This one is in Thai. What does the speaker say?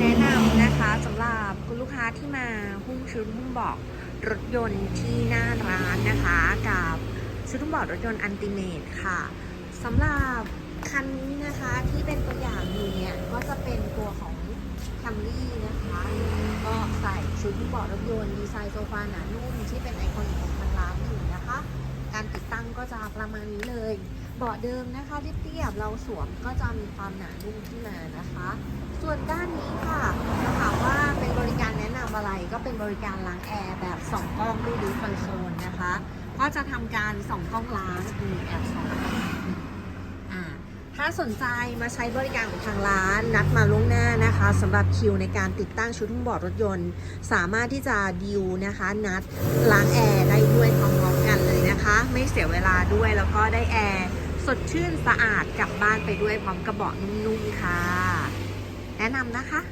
แนะนำนะคะสำหรับคุณลูกค้าที่มาหุ้มชุดหุ้มเบอกรถยนต์ที่หน้าร้านนะคะ กับชุดหุ้มเบอกรถยนต์อันติเมตค่ะสำหรับคันนี้นะคะที่เป็นตัวอย่างอยู่เนี่ยก็จะเป็นตัวของแคมรี่นะคะก็ใส่ชุดหุ้มเบอกรถยนต์ดีไซน์โซฟาหนานุ่มที่เป็นไอคอนิกของทางร้านอยู่นะคะ การติดตั้งก็จะประมาณนี้เลยเบาะเดิมนะคะเรียบๆเราสวมก็จะมีความหนานุ่มขึ้นมานะคะ ส่วนด้านนี้ ก็เป็นบริการล้างแอร์แบบสองกล้องด้วยดีคอนโซลนะคะ ก็จะทำการสองกล้องล้างมีแอบสองอ่าถ้าสนใจมาใช้บริการของทางร้านนัดมาล่วงหน้านะคะสำหรับคิวในการติดตั้งชุดหุ้มเบาะรถยนต์ สามารถที่จะดิวนะคะ นัดล้างแอร์ได้ด้วยพร้อมๆกันเลยนะคะ ไม่เสียเวลาด้วยแล้วก็ได้แอร์สดชื่นสะอาดกลับบ้านไปด้วยพร้อมกระเบาะนุ่มๆค่ะ แนะนำนะคะ